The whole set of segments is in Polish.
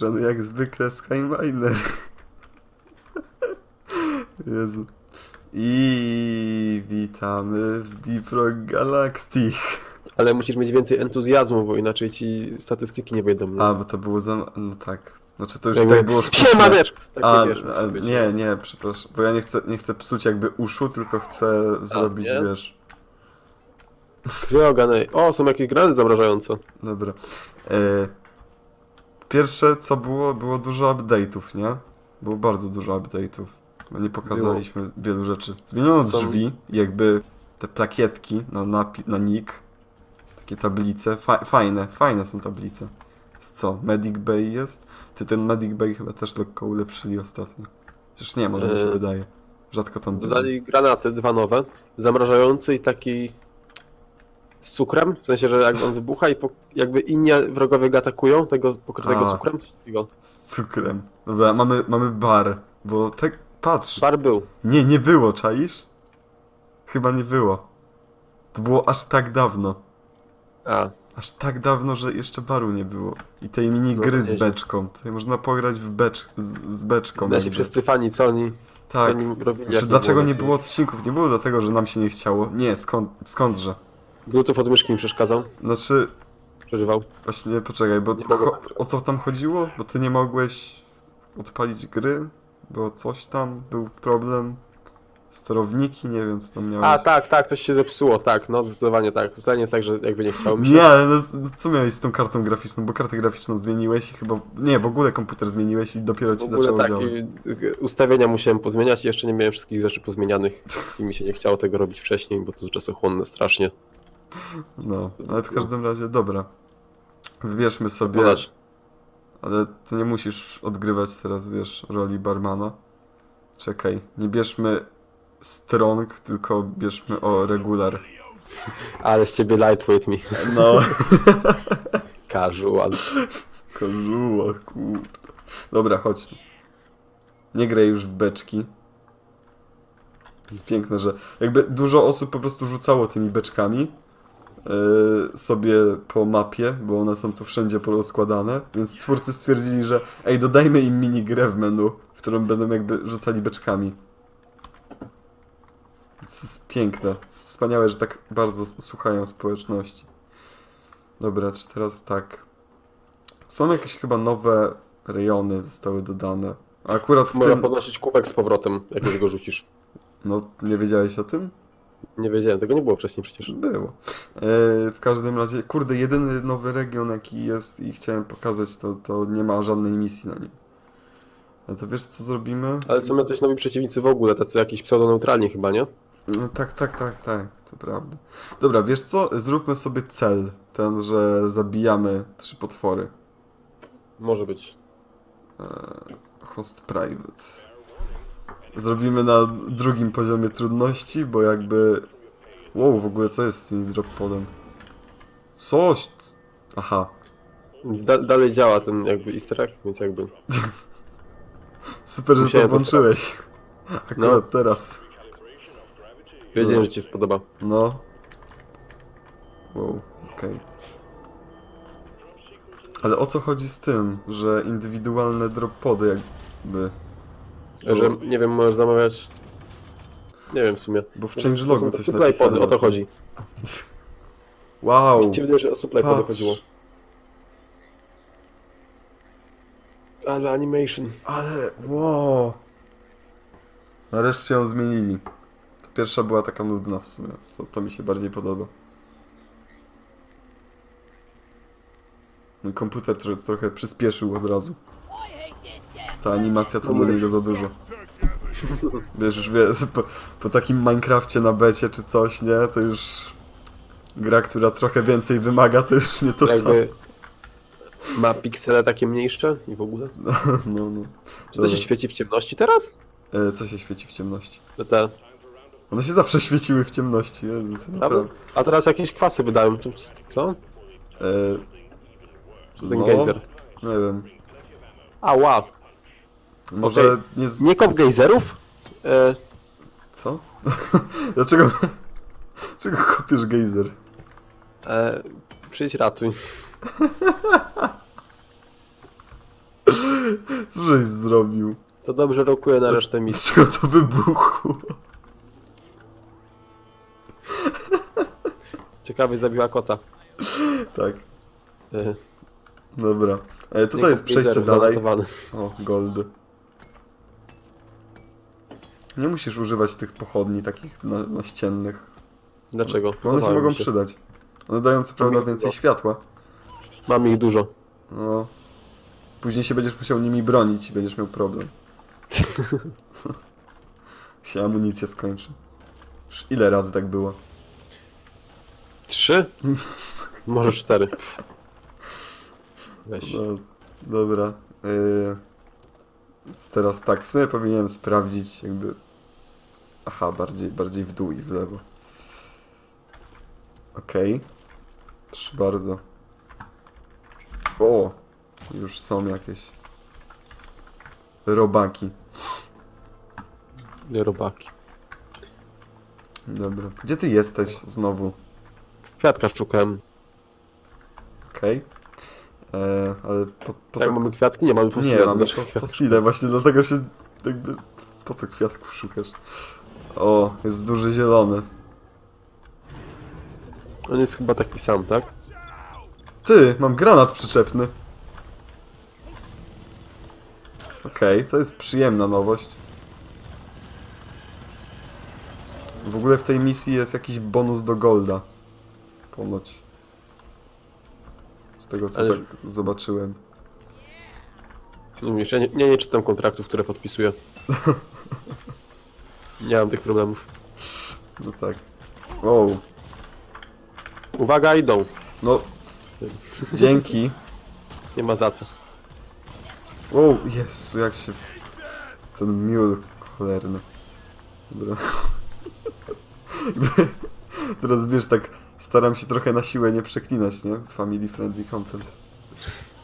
strony jak zwykle Skyminer. Jezu. I witamy w Deep Rock Galactic. Ale musisz mieć więcej entuzjazmu, bo inaczej ci statystyki nie wyjdą. No. A, bo to było za... no tak. Znaczy to już Jakby- tak było sztuczne. Siema, wiesz! Tak A, wiesz, a, nie, nie, przepraszam, bo ja nie chcę, nie chcę psuć jakby uszu, tylko chcę zrobić, nie? wiesz... Kryoganej. O, są jakieś grany zamrażające. Dobra. E, pierwsze co było, było dużo update'ów, nie? Było bardzo dużo update'ów. Bo nie pokazaliśmy wielu rzeczy. Zmieniono Są- drzwi, jakby te plakietki na, na, na nick. Takie tablice. Fa fajne, fajne są tablice. Z co? Medic Bay jest? Ty ten Medic Bay chyba też lekko ulepszyli ostatnio. Chociaż nie, może mi się E, wydaje. Rzadko tam byłem. Dodali granaty, dwa nowe. Zamrażający i taki z cukrem. W sensie, że jak on wybucha i po, jakby inni wrogowie go atakują, tego pokrytego A. cukrem, coś takiego. Z cukrem. Dobra, mamy, mamy bar. Bo tak, patrz. Bar był. Nie, nie było, czaisz? Chyba nie było. To było aż tak dawno. A, Aż tak dawno, że jeszcze baru nie było. I tej mini No, gry z nieźle. beczką. Tutaj można pograć w becz z, z beczką. nasi jakby. wszyscy fani, co oni, co Tak. oni robili. Znaczy, dlaczego nie było odcinków? Nie było dlatego, że nam się nie chciało. Nie, skąd, skądże? Bluetooth od myszki mi przeszkadzał, Znaczy, przeżywał. właśnie poczekaj, bo Nie mogę cho- o co tam chodziło? Bo ty nie mogłeś odpalić gry? Bo coś tam, był problem. Sterowniki, nie wiem co tam miałeś. A, tak, tak, coś się zepsuło, tak, no zdecydowanie tak. Zdanie jest tak, że jakby nie chciało mi się. Nie, ale no, no, co miałeś z tą kartą graficzną? Bo kartę graficzną zmieniłeś i chyba... Nie, w ogóle komputer zmieniłeś i dopiero W ci ogóle zaczęło tak, działać. i y, ustawienia musiałem pozmieniać i jeszcze nie miałem wszystkich rzeczy pozmienianych i mi się nie chciało tego robić wcześniej, bo to jest czasochłonne strasznie. No, ale w każdym razie, dobra. Wybierzmy sobie... Podać. Ale ty nie musisz odgrywać teraz, wiesz, roli barmana. Czekaj, nie bierzmy strong, tylko bierzmy o regular. Ale z ciebie lightweight mi. No. Casual. Kożuła, kurde. Dobra, chodź tu. Nie graj już w beczki. To jest piękne, że jakby dużo osób po prostu rzucało tymi beczkami sobie po mapie, bo one są tu wszędzie porozkładane, więc twórcy stwierdzili, że ej, dodajmy im minigrę w menu, w którą będą jakby rzucali beczkami. To jest piękne. To jest wspaniałe, że tak bardzo słuchają społeczności. Dobra, czy teraz tak. Są jakieś chyba nowe rejony zostały dodane. A akurat w Można tym... podnosić kubek z powrotem, jak go rzucisz. No, nie wiedziałeś o tym? Nie wiedziałem, tego nie było wcześniej przecież. Było. E, w każdym razie, kurde, jedyny nowy region jaki jest i chciałem pokazać, to, to nie ma żadnej misji na nim. A to wiesz co zrobimy? Ale są jacyś nowi przeciwnicy w ogóle, tacy jakiś pseudoneutralni chyba, nie? No, tak, tak, tak, tak, to prawda. Dobra, wiesz co? Zróbmy sobie cel. Ten, że zabijamy trzy potwory. Może być. Host private. Zrobimy na drugim poziomie trudności, bo jakby... Wow, w ogóle co jest z tym drop podem? Coś... Aha. Da dalej działa ten jakby easter egg, więc jakby... Super, że to Musiałem włączyłeś. Akurat No. teraz. Wiedziałem, No. że ci się spodoba. No. Wow, okej. Ale o co chodzi z tym, że indywidualne drop pody jakby... Że, nie wiem, możesz zamawiać... Nie wiem w sumie. Bo w changelogu coś Supply napisane. pody, o to chodzi. Wow! Się wydaje, że o supply pody Patrz. chodziło. Ale animation. Ale wow! Nareszcie ją zmienili. Ta pierwsza była taka nudna w sumie. To, to mi się bardziej podoba. Mój komputer trochę, trochę przyspieszył od razu. Ta animacja to dla niego za dużo. Wiesz, już wiesz, po, po takim Minecrafcie na becie czy coś, nie? To już gra, która trochę więcej wymaga, to już nie to samo. Jakby ma piksele takie mniejsze i w ogóle. No, no. Czy to się świeci w ciemności teraz? E, co się świeci w ciemności? Że te, One się zawsze świeciły w ciemności, Jezu, co prawda? naprawdę. A teraz jakieś kwasy wydają. Co- Co? E, To ten no, gejzer. Nie wiem. Ała! Może Okej. nie z... Nie kop gejzerów? E, Co? Dlaczego... Dlaczego kopiesz gejzer? e, przyjdź ratuj. Co żeś zrobił? To dobrze rokuje na resztę misji. Dlaczego to wybuchło? Ciekawy zabiła kota. Tak, E, dobra. E, tutaj jest przejście dalej. O, gold. Nie musisz używać tych pochodni takich na, naściennych. Dlaczego? Bo one się mogą się. przydać. One dają co prawda więcej światła. Mam ich dużo. No. Później się będziesz musiał nimi bronić i będziesz miał problem. się amunicja skończy. Już ile razy tak było? Trzy? Może cztery. Weź. No, dobra. Yy, więc teraz tak, w sumie powinienem sprawdzić jakby... Aha, bardziej, bardziej w dół i w lewo. Okej. Proszę bardzo. O! Już są jakieś... Robaki. Robaki. Dobra. Gdzie ty jesteś znowu? Kwiatka szukałem. Okej. E, Ale po, po Tak, co... mamy kwiatki? Nie, mamy fosyle. Nie, mamy fosile, właśnie dlatego się jakby... Po co kwiatków szukasz? O, jest duży zielony. On jest chyba taki sam, tak? Ty, mam granat przyczepny. Okej, to jest przyjemna nowość. W ogóle w tej misji jest jakiś bonus do golda. Ponoć. Z tego co Ale- tak zobaczyłem. Nie, ja nie, nie, nie czytam kontraktów, które podpisuję. Nie mam tych problemów. No tak. Wow. Uwaga, idą. No. Dzięki. Nie ma za co. Wow, Jezu, jak się... Ten miul cholerny. Dobra. Teraz wiesz, tak staram się trochę na siłę nie przeklinać, nie? Family friendly content.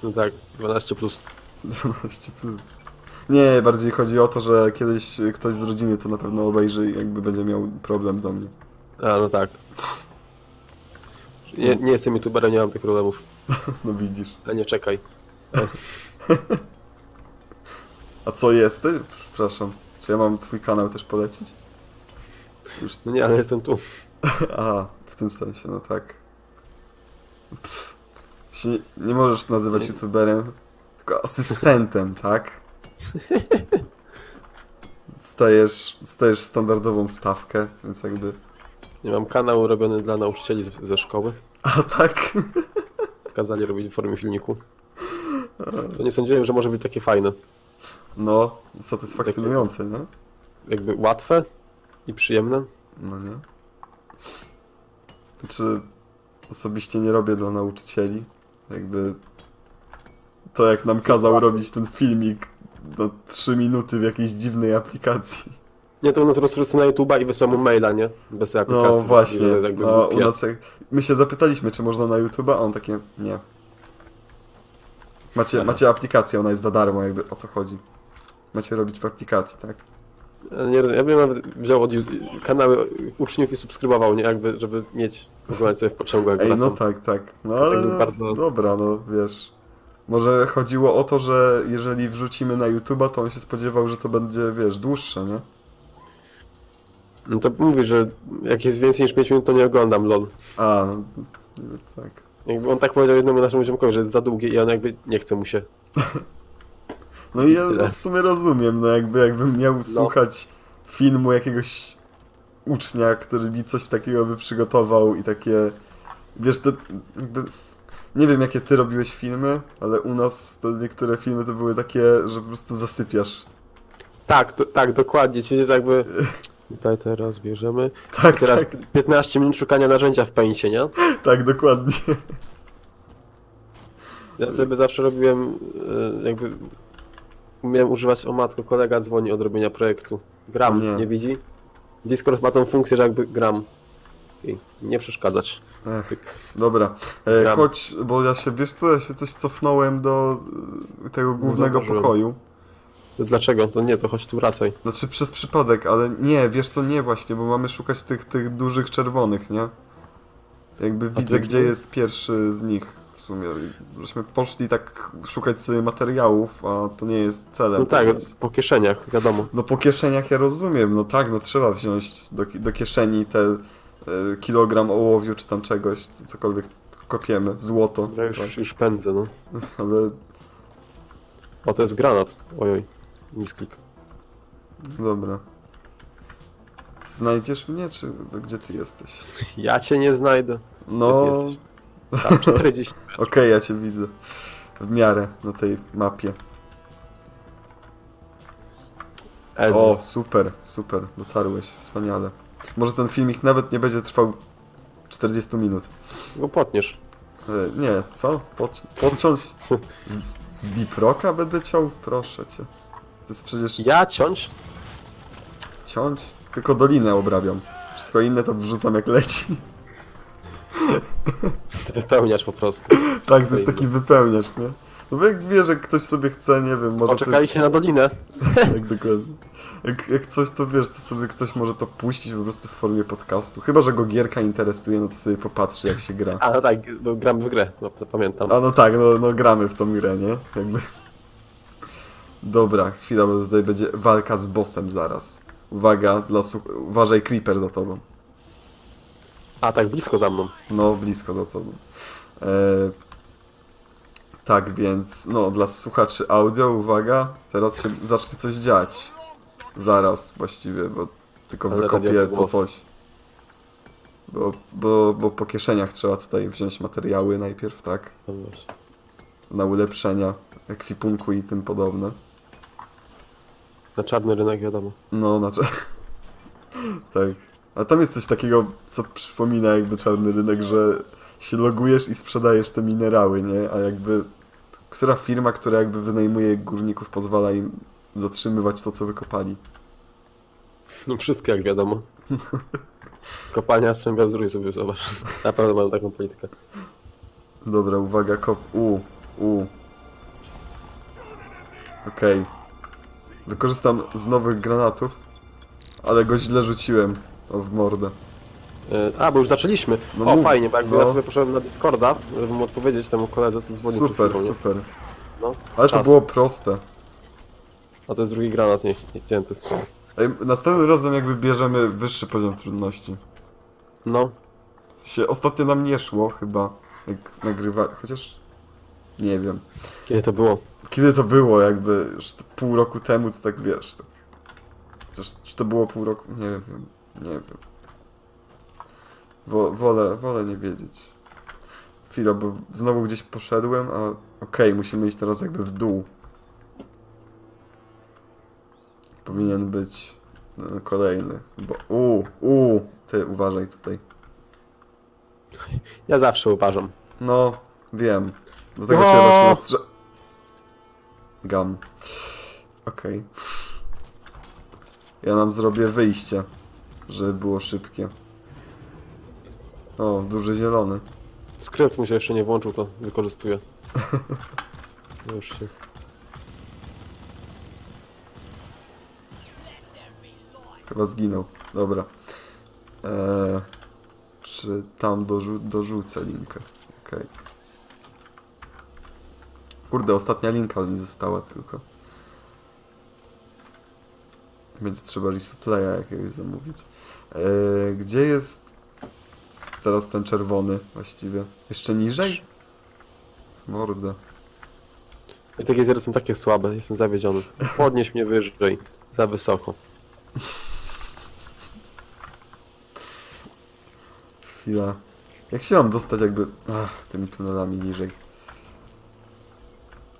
No tak, 12 plus. 12 plus. Nie, bardziej chodzi o to, że kiedyś ktoś z rodziny to na pewno obejrzy i jakby będzie miał problem do mnie. A, no tak. Nie, nie jestem youtuberem, nie mam tych problemów. No widzisz. Ale nie czekaj. A co jesteś? Przepraszam. Czy ja mam twój kanał też polecić? Już No nie, ale jestem tu. A, w tym sensie, no tak. Pff, się nie, możesz nazywać youtuberem, tylko asystentem, tak? Stajesz, stajesz standardową stawkę, więc jakby... Nie mam kanał robiony dla nauczycieli z, ze szkoły. A tak? Kazali robić w formie filmiku. Co nie sądziłem, że może być takie fajne. No, satysfakcjonujące, nie? Jakby łatwe i przyjemne. No nie? Znaczy, osobiście nie robię dla nauczycieli. Jakby... To jak nam kazał robić ten filmik na 3 minuty w jakiejś dziwnej aplikacji. Nie, to u nas rozrzucę na YouTube'a i wysyłam mu maila, nie? Bez tej aplikacji. No właśnie, no, u nas jak... My się zapytaliśmy, czy można na YouTube'a, a on takie, nie. Macie, Aha. macie aplikację, ona jest za darmo, jakby, o co chodzi? Macie robić w aplikacji, tak? Ja Nie, rozumiem, ja bym nawet wziął od kanały uczniów i subskrybował, nie? Jakby, żeby mieć oglądać sobie w pociągu, jak Ej, no tak, tak. No To ale bardzo- dobra, no wiesz. Może chodziło o to, że jeżeli wrzucimy na YouTube'a, to on się spodziewał, że to będzie, wiesz, dłuższe, nie? No to mówi, że jak jest więcej niż 5 minut, to nie oglądam LOL. A, no, tak. Jakby on tak powiedział jednemu naszemu ziomkowi, że jest za długie i on jakby nie chce mu się. No i ja Tyle. w sumie rozumiem, no jakby jakbym miał słuchać filmu jakiegoś ucznia, który mi coś takiego by przygotował i takie, wiesz, to jakby, nie wiem jakie ty robiłeś filmy, ale u nas to niektóre filmy to były takie, że po prostu zasypiasz. Tak, to, tak, dokładnie, czyli jest jakby... Tutaj teraz bierzemy. Tak, Teraz tak, 15 minut szukania narzędzia w pęcie, nie? tak, dokładnie. Ja sobie zawsze robiłem, e, jakby umiałem używać, o matko, kolega dzwoni od robienia projektu. Gram, Nie. nie, widzi? Discord ma tą funkcję, że jakby gram. I nie przeszkadzać. Ech, dobra, e, chodź, bo ja się, wiesz co, ja się coś cofnąłem do e, tego głównego zauważyłem. pokoju. Dlaczego? To nie, to chodź tu wracaj. Znaczy przez przypadek, ale nie, wiesz co, nie właśnie, bo mamy szukać tych, tych dużych czerwonych, nie? Jakby widzę, tych gdzie jest pierwszy z nich w sumie. Żeśmy poszli tak szukać sobie materiałów, a to nie jest celem. No tak, teraz. po kieszeniach, wiadomo. No po kieszeniach ja rozumiem, no tak, no trzeba wziąć do, do kieszeni te kilogram ołowiu czy tam czegoś, cokolwiek kopiemy, złoto. Ja już, tak, już pędzę, no. ale O, to jest granat. Ojoj, misklik. dobra. Znajdziesz mnie, czy gdzie ty jesteś? Ja cię nie znajdę. No, Gdzie ty jesteś? Tam 40. okej, ja cię widzę. W miarę na tej mapie. Ez. O, super, super, dotarłeś, wspaniale. Może ten filmik nawet nie będzie trwał 40 minut. Go potniesz. E, nie, co? Pod, podciąć? Z, z Deep Rocka będę ciął? Proszę cię. To jest przecież Ja ciąć? ciąć? Tylko dolinę obrabiam. Wszystko inne to wrzucam jak leci. Ty wypełniasz po prostu. Tak, to jest taki wypełniacz, nie? No bo jak wie, że ktoś sobie chce, nie wiem, może Poczekali się na dolinę. sobie... Jak dokładnie. Jak, jak coś to wiesz, to sobie ktoś może to puścić po prostu w formie podcastu. Chyba, że go gierka interesuje, no to sobie popatrzy jak się gra. A no tak, bo gram w grę, no, to pamiętam. A no tak, no, no gramy w tą grę, nie? Jakby. Dobra, chwila, bo tutaj będzie walka z bossem zaraz. Uwaga, dla uważaj Creeper za tobą. A tak, blisko za mną. No, blisko za tobą. E... Tak, więc no, dla słuchaczy audio, uwaga, teraz się zacznie coś dziać. Zaraz właściwie, bo tylko Ale wykopię radio to głos. coś. Bo, bo, bo po kieszeniach trzeba tutaj wziąć materiały najpierw, tak? No właśnie. Na ulepszenia ekwipunku i tym podobne. Na czarny rynek wiadomo. No, znaczy. tak. A tam jest coś takiego, co przypomina jakby czarny rynek, że się logujesz i sprzedajesz te minerały, nie? A jakby. Która firma, która jakby wynajmuje górników, pozwala im zatrzymywać to, co wykopali? No wszystko jak wiadomo. Kopalnia Strzębia Zdrój sobie zobacz. Na pewno mam taką politykę. Dobra, uwaga, kop. U, u. Okej. Wykorzystam z nowych granatów, ale go źle rzuciłem. O, w mordę. E, A, bo już zaczęliśmy. No o, mów, fajnie, bo jakby no. ja sobie poszedłem na Discorda, żeby mu odpowiedzieć temu koledze, co dzwonił przed Super, chwilą, nie? super. No, Ale to czas. było proste. A to jest drugi granat, nie, nie to Ej, następnym razem jakby bierzemy wyższy poziom trudności. No, ostatnio nam nie szło chyba, jak nagrywa, chociaż nie wiem. kiedy to było? Kiedy to było, jakby już to pół roku temu, to tak wiesz. Tak. Chociaż czy to było pół roku? Nie wiem, nie wiem. Wo, wolę, wolę nie wiedzieć. Chwila, bo znowu gdzieś poszedłem, a okej, musimy iść teraz jakby w dół. Powinien być no, kolejny, bo u, u, ty uważaj tutaj. Ja zawsze uważam. No, wiem. Dlatego O! cię właśnie ostrze... Gam. Okej. Ja nam zrobię wyjście, żeby było szybkie. O, duży zielony. Skrypt mu się jeszcze nie włączył, to wykorzystuję. Już się. Chyba zginął. Dobra. Eee, czy tam dorzu dorzucę linkę? Okej. Kurde, ostatnia linka mi została tylko. Będzie trzeba resuplaya jakiegoś zamówić. Eee, gdzie jest teraz ten czerwony właściwie? Jeszcze niżej? Mordę. I takie zjery są takie słabe, jestem zawiedziony. Podnieś mnie wyżej, za wysoko. Chwila. Jak się mam dostać jakby... Ach, tymi tunelami niżej.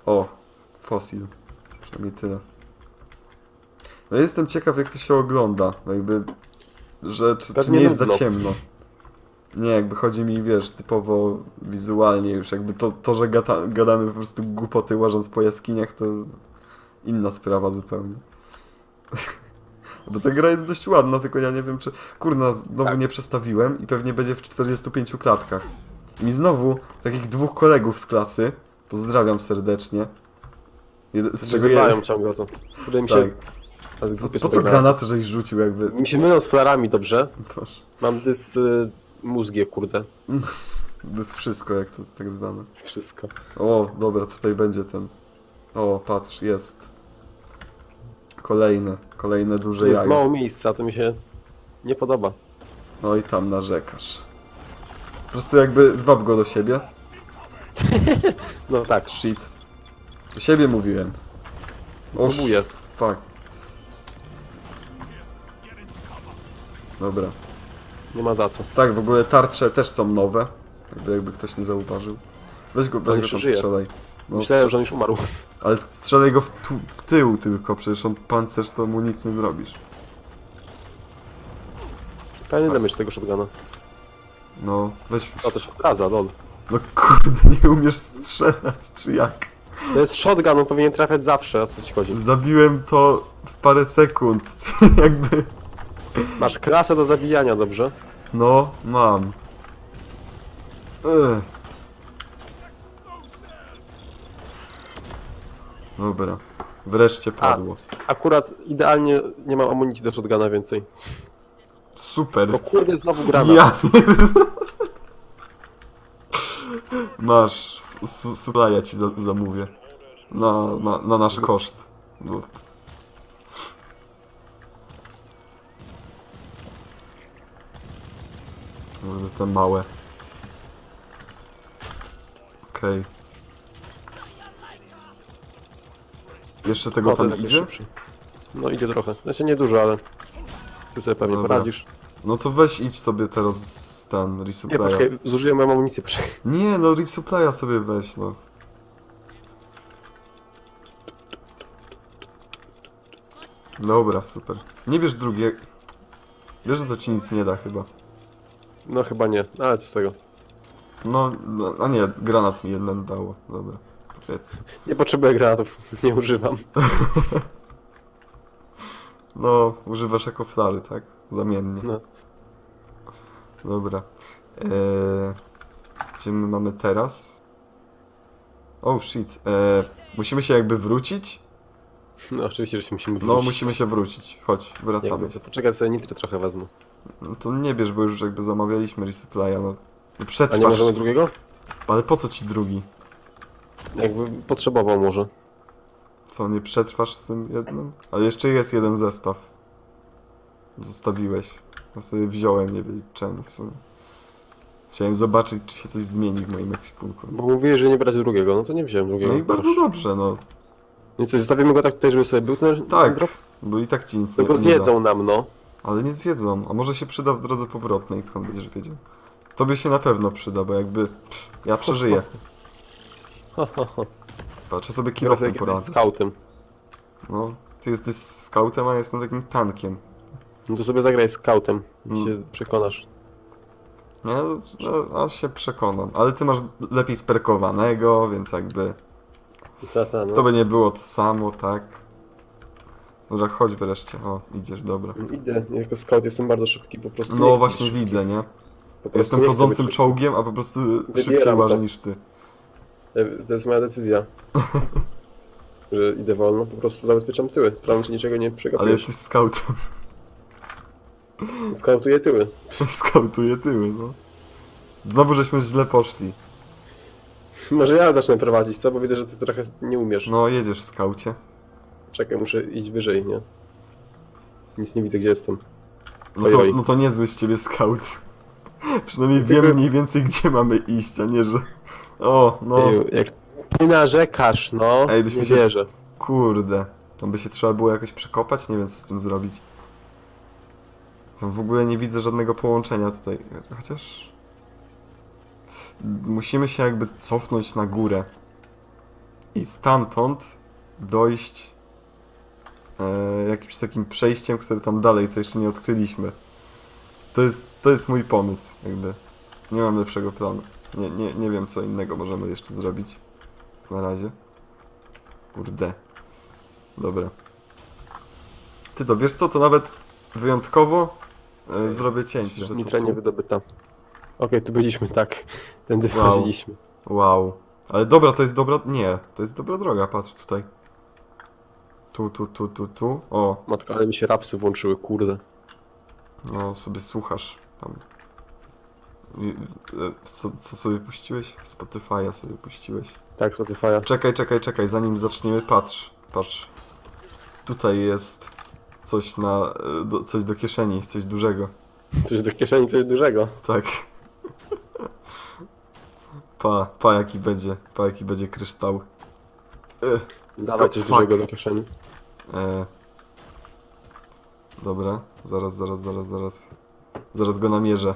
O, fosil. Przynajmniej tyle. No jestem ciekaw jak to się ogląda. bo Jakby... Że czy, czy nie jest za ciemno. Nie, jakby chodzi mi, wiesz, typowo wizualnie już. Jakby to, to że gadamy po prostu głupoty łażąc po jaskiniach, to inna sprawa zupełnie. Bo ta gra jest dość ładna, tylko ja nie wiem czy... Kurna, znowu Tak. nie przestawiłem i pewnie będzie w 45 klatkach. I mi znowu takich dwóch kolegów z klasy, pozdrawiam serdecznie, jed- z czego jeden... ciągle to. Które mi Tak. się... Ale Po, po co granaty żeś rzucił jakby... Mi się mylą z flarami dobrze. Boże. Mam dys... Y, mózgie, kurde. To jest wszystko, jak to tak zwane. Wszystko. O, dobra, tutaj będzie ten. O, patrz, jest. Kolejne, kolejne To duże jest jajo. mało miejsca, to mi się nie podoba. No i tam narzekasz. Po prostu jakby zwab go do siebie. No tak, Shit. Do siebie mówiłem. O, Próbuję. Fuck. Dobra. Nie ma za co. Tak, w ogóle tarcze też są nowe. Jakby, jakby ktoś nie zauważył. Weź go, weź go jeszcze tam żyje. strzelaj. No, Myślałem, że on już umarł. Ale strzelaj go w, tu, w tył tylko, przecież on pancerz to mu nic nie zrobisz. Fajny damage tego shotguna. No, weź... O, to się odradza, lol. No kurde, nie umiesz strzelać, czy jak? To jest shotgun, on powinien trafiać zawsze, o co ci chodzi. Zabiłem to w parę sekund, jakby... Masz krasę do zabijania, dobrze? No, mam. Ech. Dobra, wreszcie padło. Akurat idealnie nie mam amunicji do shotguna więcej. Super. O kurde, znowu granat. Ja Masz, s- s- supplya ci za zamówię. Na, na, na nasz koszt. No. Kurde, te małe. Okej. Jeszcze tego O, ten tam idzie? szybszy. No idzie trochę. Znaczy nie dużo, ale ty sobie pewnie Dobra. poradzisz. No to weź idź sobie teraz z ten Nie, resupply'a. poczekaj, zużyłem moją amunicję. poczekaj. Nie, no resupply'a sobie weź, no. Dobra, super. Nie bierz drugie. Wiesz, że to ci nic nie da chyba. No chyba nie, ale co z tego. No, no a nie, granat mi jeden dało. Dobra, powiedzmy. Nie potrzebuję granatów, nie używam. No, używasz jako flary, tak? Zamiennie. No. Dobra. Eee, gdzie my mamy teraz? Oh shit. Eee, musimy się jakby wrócić? no oczywiście, że się musimy No, wrócić. musimy się wrócić. Chodź, wracamy. to poczekaj, sobie nitry trochę wezmę. No to nie bierz, bo już jakby zamawialiśmy resupply'a, no. A No nie Przetrwasz. możemy drugiego? Ale po co ci drugi? Jakby potrzebował może. Co, nie przetrwasz z tym jednym? Ale jeszcze jest jeden zestaw. Zostawiłeś. Ja sobie wziąłem, nie wiem czemu w sumie. Chciałem zobaczyć, czy się coś zmieni w moim ekwipunku. Bo mówiłeś, że nie brać drugiego, no to nie wziąłem drugiego. No i bardzo dobrze, no. No i co, zostawimy go tak tutaj, żeby sobie był ten Tak, drop? bo i tak ci nic To nie, nie zjedzą nam, no. Ale nie zjedzą, a może się przyda w drodze powrotnej, skąd będziesz wiedział. Tobie się na pewno przyda, bo jakby... Pff, ja przeżyję. Patrzę sobie jakimś poradzę. scoutem. No, ty jesteś scoutem, a ja jestem takim tankiem. No to sobie zagraj scoutem i Mm. się przekonasz. Nie, no, a się przekonam. Ale ty masz lepiej sperkowanego, więc jakby Co ta, no. to by nie było to samo, tak? Dobra, chodź wreszcie. O, idziesz, dobra. Idę, jako scout jestem bardzo szybki, po prostu nie No chcę właśnie być widzę, nie? szybki. Po prostu Jestem nie chcę chodzącym być czołgiem, a po prostu szybciej łażę to. niż ty. szybki. To jest moja decyzja. że idę wolno, po prostu zabezpieczam tyły. Sprawdzam, czy niczego nie Ale przegapisz. jesteś scoutem. Skautuję tyły. Skautuję tyły, no. Znowu żeśmy źle poszli. Może ja zacznę prowadzić, co? Bo widzę, że ty trochę nie umiesz. No, jedziesz w skaucie. Czekaj, muszę iść wyżej, nie? Nic nie widzę, gdzie jestem. No to, no to niezły z ciebie scout. Przynajmniej Tylko- wiem mniej więcej, gdzie mamy iść, a nie, że... O, no, Eju, jak ty narzekasz, no, Ej, byśmy nie się- wierzę. kurde. Tam by się trzeba było jakoś przekopać? Nie wiem, co z tym zrobić. Tam w ogóle nie widzę żadnego połączenia tutaj. Chociaż... Musimy się jakby cofnąć na górę. I stamtąd dojść e, jakimś takim przejściem, które tam dalej, co jeszcze nie odkryliśmy. To jest, to jest mój pomysł, jakby. Nie mam lepszego planu. Nie, nie, nie wiem, co innego możemy jeszcze zrobić. Na razie. Kurde. Dobra. Ty to wiesz co, to nawet wyjątkowo e, zrobię cięcie, że to Nitra nie tu. wydobyta. Okej, tu byliśmy, tak. Tędy Wow. wchodziliśmy. Wow. Ale dobra, to jest dobra... Nie, to jest dobra droga, patrz tutaj. Tu, tu, tu, tu, tu. O, Matka, ale mi się rapsy włączyły, kurde. no sobie słuchasz tam. I- e, Co, co sobie puściłeś? Spotify'a sobie puściłeś. Tak, Spotify'a. Czekaj, czekaj, czekaj, zanim zaczniemy, patrz, patrz. Tutaj jest coś na, e, do, coś do kieszeni, coś dużego. Coś do kieszeni, coś dużego. Tak. Pa, pa jaki będzie, pa jaki będzie kryształ. E, Dawaj coś fuck. dużego do kieszeni. E. Dobra, zaraz, zaraz, zaraz, zaraz. Zaraz go namierzę.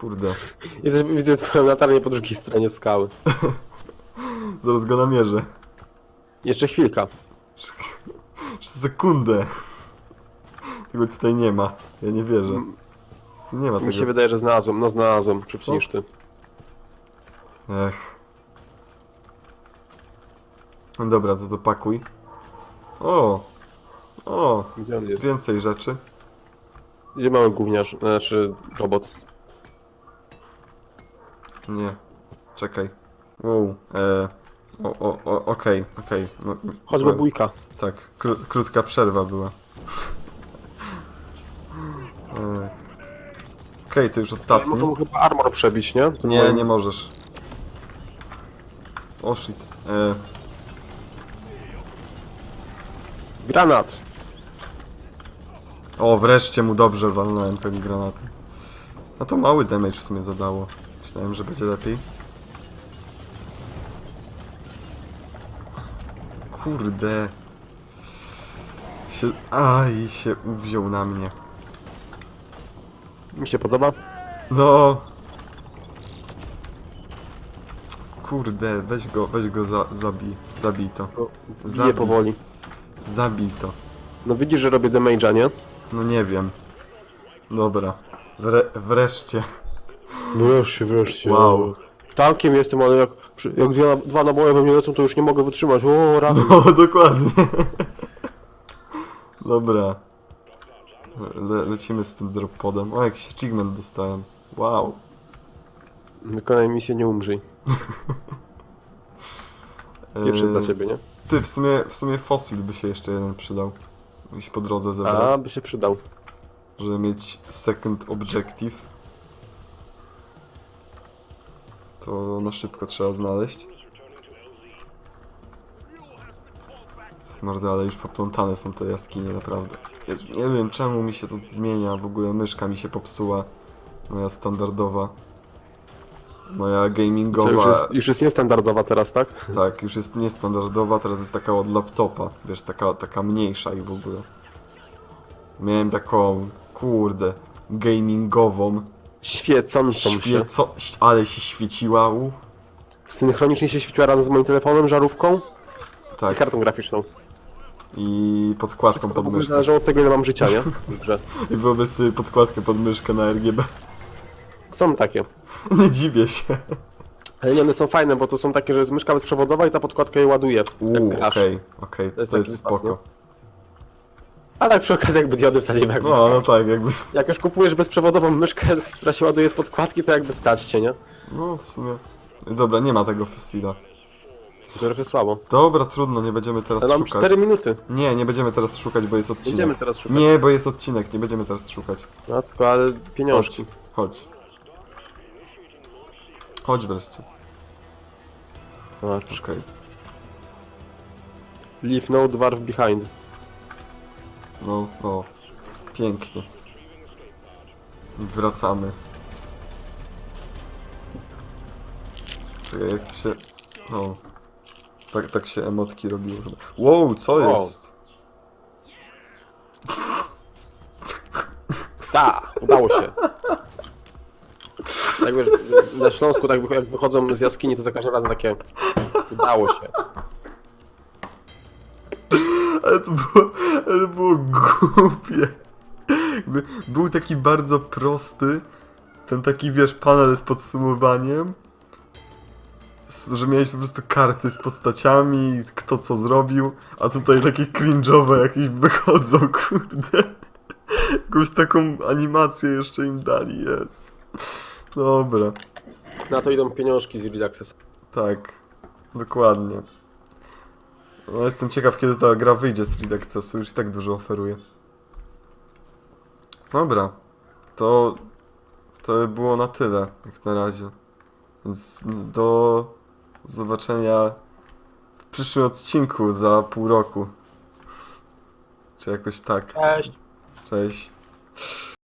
Kurde, Jesteś, widzę twoją latarnię po drugiej stronie skały. zaraz go namierzę. Jeszcze chwilka. Jeszcze sekundę. Tego tutaj nie ma. Ja nie wierzę. Nie ma tego. Mi się wydaje, że znalazłem. No znalazłem, niż ty. Ech. No dobra, to dopakuj. O! O! Gdzie on jest? Więcej rzeczy. Gdzie mamy gówniarz, znaczy robot? Nie. Czekaj. Wow. E. O, o, o, okej, okej. No, Chodźmy bójka. Tak, kró krótka przerwa była. E. Okej, to już Mogę ostatni. mu chyba armor przebić, nie? To Nie, moim- nie możesz. O shit. E. Granat! O, wreszcie mu dobrze walnąłem tego granatu. No to mały damage w sumie zadało. Myślałem, że będzie lepiej. Kurde. Się... Aj, się uwziął na mnie. Mi się podoba. No. Kurde, weź go, weź go za, zabij. Zabij to. Bije Zabij. powoli. Zabij to. No widzisz, że robię damage'a, nie? No nie wiem. Dobra. Wre wreszcie. Wreszcie, wreszcie. Wow. Tankiem jestem, ale jak, przy- jak dwa, dwa naboje we mnie lecą, to już nie mogę wytrzymać. O, raz. No, dokładnie. Dobra. Le lecimy z tym drop podem. O, jakiś achievement dostałem. Wow. Wykonaj misję, nie umrzyj. Pierwszy dla ciebie, nie? Ty, w sumie, w sumie fossil by się jeszcze jeden przydał. Gdzieś po drodze A, zebrać. by się przydał. Żeby mieć second objective. To na szybko trzeba znaleźć. Mordy, ale już poplątane są te jaskinie, naprawdę. Jezu, nie wiem czemu mi się to zmienia, w ogóle myszka mi się popsuła. Moja standardowa. Moja Co, już, gamingowa. jest, już jest niestandardowa teraz, tak? Tak, już jest niestandardowa, teraz jest taka od laptopa. Wiesz, taka, taka mniejsza i w ogóle. Miałem taką, kurde, gamingową. Świecącą się. Świeco, ale się świeciła, u. Synchronicznie się świeciła razem z moim telefonem, żarówką i Tak, kartą graficzną. i podkładką To w pod myszkę. zależało od tego, ile mam życia, nie? Także I wyobraź sobie podkładkę pod myszkę na RGB. Są takie. Nie dziwię się. Ale nie, one są fajne, bo to są takie, że jest myszka bezprzewodowa i ta podkładka je ładuje. Uuu, okej, grasz. okej, To jest taki wypas, spoko. A tak przy okazji jakby diody wsadziły jakby. No, no tak, jakby, Jak już kupujesz bezprzewodową myszkę, która się ładuje z podkładki, to jakby stać cię, nie? no w sumie. Dobra, nie ma tego fossila. To trochę słabo. Dobra, trudno, nie będziemy teraz Ale mam szukać. 4 minuty. Nie, nie będziemy teraz szukać, bo jest odcinek. Będziemy teraz szukać. Nie, bo jest odcinek, nie będziemy teraz szukać. No tylko, ale pieniążki. Chodź. Chodź wreszcie. Zobacz. Okej. Leave no dwarf behind. No, no. Pięknie. Wracamy. Czekaj, jak się... No. Tak, tak się emotki robiło. chyba. Wow, co Wow. jest? Da, udało się. Tak wiesz, na Śląsku tak jak wychodzą z jaskini, to za każdym razem takie udało się. Ale to było, ale to było głupie. Jakby był taki bardzo prosty, ten taki, wiesz, panel z podsumowaniem, że miałeś po prostu karty z postaciami, kto co zrobił, a tutaj takie cringe'owe jakieś wychodzą, kurde. Jakąś taką animację jeszcze im dali, jest. Dobra, Na to idą pieniążki z Early Access. tak. Dokładnie. No, jestem ciekaw, kiedy ta gra wyjdzie z Read Accessu, już i tak dużo oferuje. Dobra, to... To było na tyle, jak na razie. Więc do zobaczenia w przyszłym odcinku za pół roku. Czy jakoś tak. Cześć. Cześć.